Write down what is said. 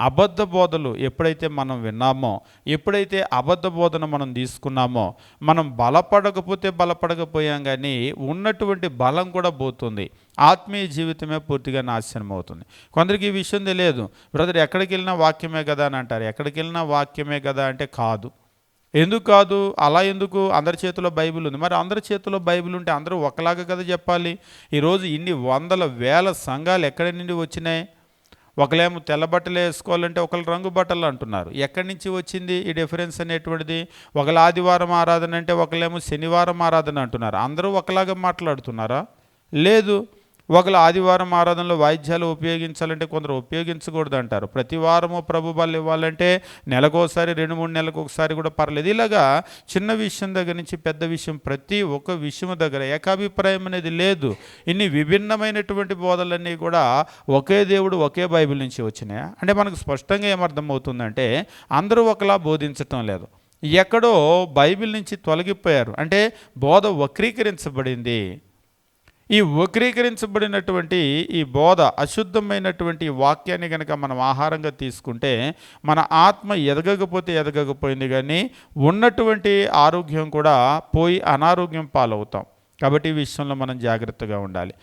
అబద్ధ బోధలు ఎప్పుడైతే మనం విన్నామో ఎప్పుడైతే అబద్ధ బోధన మనం తీసుకున్నామో మనం బలపడకపోతే బలపడకపోయాం కానీ ఉన్నటువంటి బలం కూడా పోతుంది. ఆత్మీయ జీవితమే పూర్తిగా నాశనం అవుతుంది. కొందరికి ఈ విషయం తెలియదు. బ్రదర్ ఎక్కడికి వెళ్ళినా వాక్యమే కదా అని అంటారు. ఎక్కడికి వెళ్ళినా వాక్యమే కదా అంటే కాదు. ఎందుకు కాదు? అలా ఎందుకు? అందరి చేతిలో బైబిల్ ఉంది. మరి అందరి చేతిలో బైబిల్ ఉంటే అందరూ ఒకలాగా కదా చెప్పాలి? ఈరోజు ఇన్ని వందల వేల సంఘాలు ఎక్కడి నుండి వచ్చినాయి? ఒకలేమో తెల్ల బట్టలు వేసుకోవాలంటే ఒకళ్ళు రంగు బట్టలు అంటున్నారు. ఎక్కడి నుంచి వచ్చింది ఈ డిఫరెన్స్ అనేటువంటిది? ఒకళ్ళు ఆదివారం ఆరాధన అంటే ఒకళ్ళేమో శనివారం ఆరాధన అంటున్నారు. అందరూ ఒకలాగా మాట్లాడుతున్నారా? లేదు. ఒకరు ఆదివారం ఆరాధనలో వాయిద్యాలు ఉపయోగించాలంటే కొందరు ఉపయోగించకూడదు అంటారు ప్రతి వారము ప్రభు బలు ఇవ్వాలంటే నెలకోసారి రెండు మూడు నెలలకు ఒకసారి కూడా పర్లేదు. ఇలాగా చిన్న విషయం దగ్గర నుంచి పెద్ద విషయం ప్రతి ఒక్క విషయం దగ్గర ఏకాభిప్రాయం అనేది లేదు. ఇన్ని విభిన్నమైనటువంటి బోధలన్నీ కూడా ఒకే దేవుడు ఒకే బైబిల్ నుంచి వచ్చినాయి? అంటే మనకు స్పష్టంగా ఏమర్థమవుతుందంటే అందరూ ఒకలా బోధించటం లేదు. ఎక్కడో బైబిల్ నుంచి తొలగిపోయారు. అంటే బోధ వక్రీకరించబడింది. ఈ వక్రీకరించబడినటువంటి ఈ బోధ అశుద్ధమైనటువంటి వాక్యాన్ని కనుక మనం ఆహారంగా తీసుకుంటే మన ఆత్మ ఎదగకపోతే ఎదగకపోయింది కానీ ఉన్నటువంటి ఆరోగ్యం కూడా పోయి అనారోగ్యం పాలవుతాం. కాబట్టి ఈ విషయంలో మనం జాగ్రత్తగా ఉండాలి.